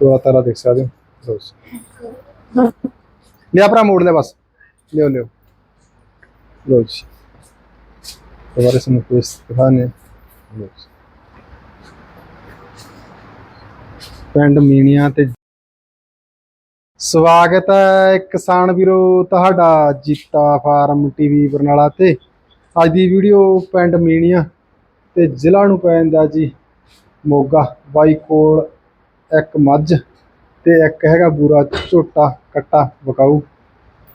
ਤੋਰਾ ਤਾਰਾ ਦੇਖ ਸਕਦੇ ਹੋ। ਲਓ ਲਿਆ ਭਰਾ ਮੋੜ ਲੈ ਬਸ। ਲਿਓ ਲਿਓ। ਲਓ ਜੀ। ਦੁਬਾਰਾ ਸਾਨੂੰ ਫੇਸ ਦਿਖਾਣੇ ਲਓ ਜੀ। ਪਿੰਡ ਮੀਣੀਆਂ ਤੇ ਸਵਾਗਤ ਹੈ ਕਿਸਾਨ ਵੀਰੋ ਤੁਹਾਡਾ ਜੀਤਾ ਫਾਰਮ ਟੀਵੀ ਬਰਨਾਲਾ ਤੇ। ਅੱਜ ਦੀ ਵੀਡੀਓ ਪਿੰਡ ਮੀਣੀਆਂ ਤੇ ਜ਼ਿਲ੍ਹਾ ਨੂੰ ਪੈਂਦਾ ਜੀ ਮੋਗਾ, ਬਾਈ ਕੋਲ ਇੱਕ ਮੱਝ ਤੇ ਇੱਕ ਹੈਗਾ ਬੂਰਾ ਝੋਟਾ ਕੱਟਾ ਵਕਾਊ।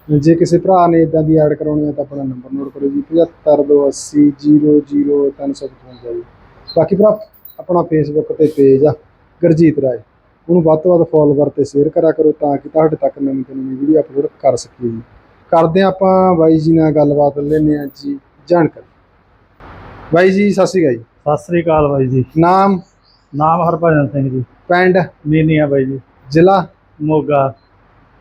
ਜੇ ਕਿਸੇ ਭਰਾ ਨੇ ਇਦਾਂ ਦੀ ਐਡ ਕਰਾਉਣੀ ਹੈ ਤਾਂ ਆਪਣਾ ਨੰਬਰ ਨੋਟ ਕਰੋ ਜੀ 7528000355 ਜੀ। ਬਾਕੀ ਭਰਾ ਆਪਣਾ ਫੇਸਬੁੱਕ ਤੇ ਪੇਜ ਆ ਗੁਰਜੀਤ ਰਾਏ। ਉਹਨੂੰ ਵੱਧ ਤੋਂ ਵੱਧ ਫੋਲੋਵਰ ਤੇ ਸ਼ੇਅਰ ਕਰਿਆ ਕਰੋ ਤਾਂ ਕਿ ਤੁਹਾਡੇ ਤੱਕ ਨਵੀਂ ਤੋਂ ਨਵੀਂ ਵੀਡੀਓ ਅਪਲੋਡ ਕਰ ਸਕੀਏ ਜੀ। ਕਰਦੇ ਆਪਾਂ ਬਾਈ ਜੀ ਨਾਲ ਗੱਲਬਾਤ ਲੈਂਦੇ ਹਾਂ ਜੀ ਜਾਣਕਾਰੀ। ਬਾਈ ਜੀ ਸਤਿ ਸ਼੍ਰੀ ਅਕਾਲ ਜੀ। ਸਤਿ ਸ੍ਰੀ ਅਕਾਲ ਬਾਈ ਜੀ। ਨਾਮ? ਨਾਮ ਹਰਭਜਨ ਸਿੰਘ ਜੀ। ਪਿੰਡ? ਮੀਨੀਆ ਬਾਈ ਜੀ। ਜ਼ਿਲ੍ਹਾ? ਮੋਗਾ।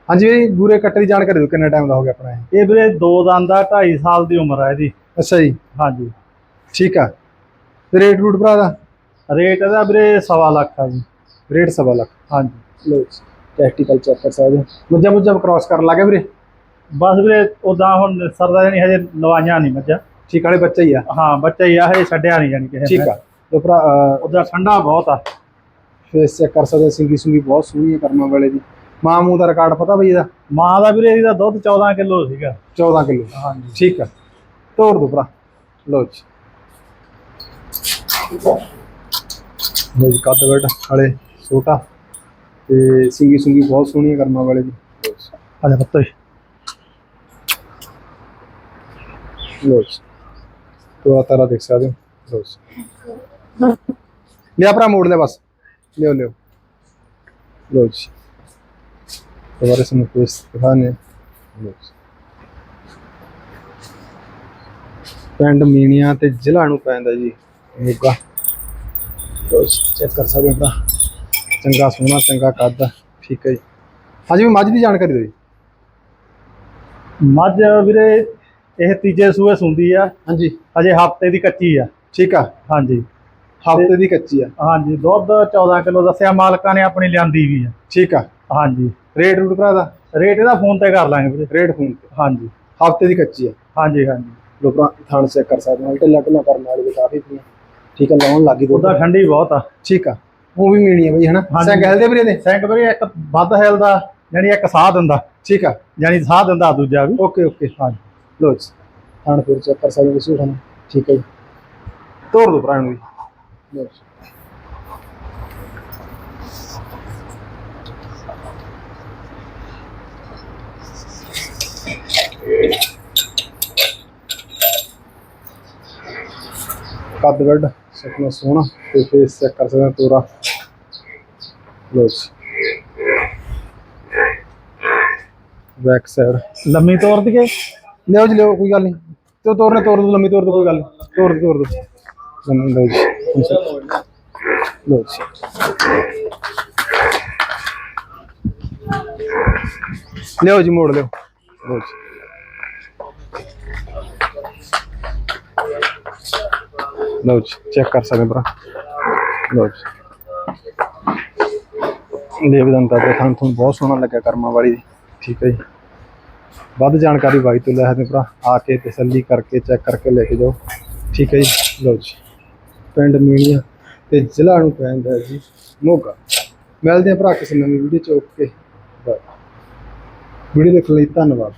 ਹਾਂਜੀ ਬਾਈ ਬੂਰੇ ਕੱਟੇ ਦੀ ਜਾਣਕਾਰੀ ਦਿਓ ਕਿੰਨਾ ਟਾਈਮ ਦਾ ਹੋ ਗਿਆ ਆਪਣਾ ਇਹ? ਇਹ ਵੀਰੇ ਦੋ ਦੰਦ ਦਾ 2.5 ਸਾਲ ਦੀ ਉਮਰ ਹੈ ਇਹਦੀ। ਅੱਛਾ ਜੀ। ਹਾਂਜੀ। ਠੀਕ ਆ। ਤੇ ਰੇਟ ਰੂਟ ਭਰਾ ਦਾ? ਰੇਟ ਇਹਦਾ ਵੀਰੇ ਸਵਾ ਲੱਖ ਆ ਜੀ। ਰੇਟ ਸਵਾ ਲੱਖ। ਹਾਂਜੀ। ਲੋ ਟੈਕਟੀਕਲ ਚੈੱਕ ਕਰ ਸਕਦੇ ਮੁੱਝਾਂ ਮੁੱਝਾਂ ਕ੍ਰਾਸ ਕਰਨ ਲੱਗੇ ਵੀਰੇ? ਬਸ ਵੀਰੇ ਉਦਾਂ ਹੁਣ ਸਰਦਾ ਨਹੀਂ ਹਜੇ ਲਵਾਈਆਂ ਨਹੀਂ ਮੱਝਾਂ। ਠੀਕ ਵਾਲੇ ਬੱਚਾ ਹੀ ਆ। ਹਾਂ ਬੱਚਾ ਹੀ ਆ ਹਜੇ ਛੱਡਿਆ ਨਹੀਂ ਜਾਣੀ ਕਿਸੇ ਠੀਕ ਆ। ਲੋ ਭਰਾ ਉਦਾਂ ਠੰਡਾ ਬਹੁਤ ਆ। ਫੇਸ ਚੈੱਕ ਕਰ ਸਕਦੇ ਹੋ, ਸਿੰਗੀ ਸੁੰਗੀ ਬਹੁਤ ਸੋਹਣੀ ਹੈ ਕਰਮਾਂ ਵਾਲੇ ਦੀ। ਮਾਂ ਮੂੰਹ ਦਾ ਰਿਕਾਰਡ ਪਤਾ ਬਈ ਇਹਦਾ? ਮਾਂ ਦਾ ਵੀਰੇ ਇਹਦਾ ਦੁੱਧ 14 ਕਿਲੋ ਸੀਗਾ। 14 ਕਿਲੋ। ਹਾਂਜੀ। ਠੀਕ ਆ। ਤੋੜ ਦੋ ਭਰਾ। ਲੋ ਜੀ। ਲੋ ਜੀ ਕੱਦ ਵੱਡ ਹਲੇ ਛੋਟਾ ਤੇ ਸਿੰਗੀ ਸੁੰਗੀ ਬਹੁਤ ਸੋਹਣੀ ਹੈ ਕਰਮਾਂ ਵਾਲੇ ਦੀ। ਲਓ ਜੀ। ਪੱਤੋ ਲੋ ਜੀ। ਤੋਰਾ ਤਾਰਾ ਦੇਖ ਸਕਦੇ ਹੋ? ਲੋ ਜੀ। ਲਿਆ ਭਰਾ ਮੋੜ ਲੈ ਬਸ। ਲਿਓ ਲਿਓ ਲੋ ਜੀ ਦੁਬਾਰਾ ਸਾਨੂੰ ਫੇਸ ਦਿਖਾਣੇ ਲੋ ਜੀ ਪਿੰਡ ਮੀਣੀਆਂ ਤੇ ਜ਼ਿਲ੍ਹਾ ਨੂੰ ਪੈਂਦਾ ਜੀ ਮੋਗਾ। ਲੋ ਚੈੱਕ ਕਰ ਸਕਦੇ ਹੋ ਚੰਗਾ ਸੋਹਣਾ ਚੰਗਾ ਕੱਦ। ਠੀਕ ਹੈ ਜੀ। ਹਾਂਜੀ ਵੀ ਮੱਝ ਦੀ ਜਾਣਕਾਰੀ ਦਿਓ ਜੀ। ਮੱਝ ਵੀਰੇ ਇਹ ਤੀਜੇ ਸੂਏ ਸੁੰਦੀ ਆ। ਹਾਂਜੀ। ਹਜੇ ਹਫ਼ਤੇ ਦੀ ਕੱਚੀ ਆ। ਠੀਕ ਆ। ਹਾਂਜੀ। ਹਫ਼ਤੇ ਦੀ ਕੱਚੀ ਆ। ਹਾਂਜੀ ਦੁੱਧ 14 ਕਿਲੋ ਦੱਸਿਆ ਮਾਲਕਾਂ ਨੇ ਆਪਣੀ ਲਿਆਂਦੀ ਵੀ ਆ। ਠੀਕ ਆ। ਹਾਂਜੀ। ਰੇਟ ਰੂਟ ਭਰਾ ਦਾ? ਰੇਟ ਇਹਦਾ ਫੋਨ ਤੇ ਕਰ ਲਾਂਗੇ ਵੀਰੇ। ਰੇਟ ਫੋਨ ਤੇ? ਹਾਂਜੀ। ਹਫ਼ਤੇ ਦੀ ਕੱਚੀ ਆ। ਹਾਂਜੀ ਹਾਂਜੀ। ਲੋ ਭਰਾ ਥਾਣ ਚੈੱਕ ਕਰ ਸਕਦੇ ਹੋ ਢਿੱਲਾ ਢਿੱਲਾ ਕਰਨ ਵਾਲੀ ਵੀ ਕਾਫੀ ਪਈ ਠੀਕ ਆ ਲਾਉਣ ਲੱਗੀ ਦੁੱਧ। ਉਹਦਾ ਠੰਡੀ ਬਹੁਤ ਆ। ਠੀਕ ਆ। ਉਹ ਵੀ ਮੀਣੀ ਆ ਬਈ ਹਨਾ? ਹਾਂਜੀ। ਸੈਂ ਗਹਿਲ ਦੇ ਵੀਰੇ ਨੇ ਸੈਂਕ ਵੀਰੇ ਇੱਕ ਵੱਧ ਹਿਲਦਾ ਯਾਨੀ ਇੱਕ ਸਾਹ ਦਿੰਦਾ ਠੀਕ ਆ। ਯਾਨੀ ਸਾਹ ਦਿੰਦਾ ਦੂਜਾ ਵੀ। Okay okay. ਹਾਂਜੀ। ਲੋ ਜੀ। ਥਾਣ ਫਿਰ ਚੈੱਕ ਕਰ ਸਕਦੇ ਤੁਸੀਂ ਠੀਕ ਹੈ ਤੋੜ ਦੋ ਭਰਾ ਨੂੰ ਵੀ। ਕੱਦ ਵੱਡ ਸੁਪਨਾ ਸੋਹਣਾ ਤੇ ਫੇਸ ਚੈੱਕ ਕਰ ਸਕਦੇ ਹੋ ਪੂਰਾ ਲੋ ਬੈਕ ਸਾਈਡ ਲੰਮੀ ਤੋਰ ਦਈਏ? ਲਿਓ ਜੀ ਲਿਓ ਕੋਈ ਗੱਲ ਨਹੀਂ। ਤੇ ਤੋਰਨੇ ਤੋਰ ਦੋ ਲੰਮੀ ਤੋਰ ਦੋ ਕੋਈ ਗੱਲ ਨਹੀਂ। ਤੋਰ ਦੋ ਤੋਰ ਦੋ। ਲੰਮੀ ਲਓ ਜੀ ਲਓ ਜੀ ਲਿਓ ਜੀ ਮੋੜ ਲਿਓ ਲਓ ਜੀ। ਲਓ ਜੀ ਚੈੱਕ ਕਰ ਸਕਦੇ ਭਰਾ। ਲਓ ਜੀ। ਦੇਵ ਦੰਤਾ ਥਾਂ ਤੁਹਾਨੂੰ ਬਹੁਤ ਸੋਹਣਾ ਲੱਗਿਆ ਕਰਮਾ ਵਾਲੀ। ਦੀ। ਠੀਕ ਹੈ ਜੀ। ਵੱਧ ਜਾਣਕਾਰੀ ਬਾਈ ਤੋਂ ਲੈ ਸਕਦੇ ਭਰਾ। ਆ ਕੇ ਤਸੱਲੀ ਕਰਕੇ ਚੈੱਕ ਕਰਕੇ ਲੈ ਕੇ ਜਾਓ। ਠੀਕ ਹੈ ਜੀ। ਲਓ ਜੀ। ਪਿੰਡ ਮੀਣੀਆਂ ਤੇ ਜ਼ਿਲ੍ਹਾ ਨੂੰ ਪੈਂਦਾ ਹੈ ਜੀ ਮੋਗਾ। ਮਿਲਦੇ ਹਾਂ ਭਰਾ ਕਿਸੇ ਨਵੀਂ ਵੀਡੀਓ ਚ, ਓਕੇ ਵੀਡੀਓ ਦੇਖਣ ਲਈ ਧੰਨਵਾਦ।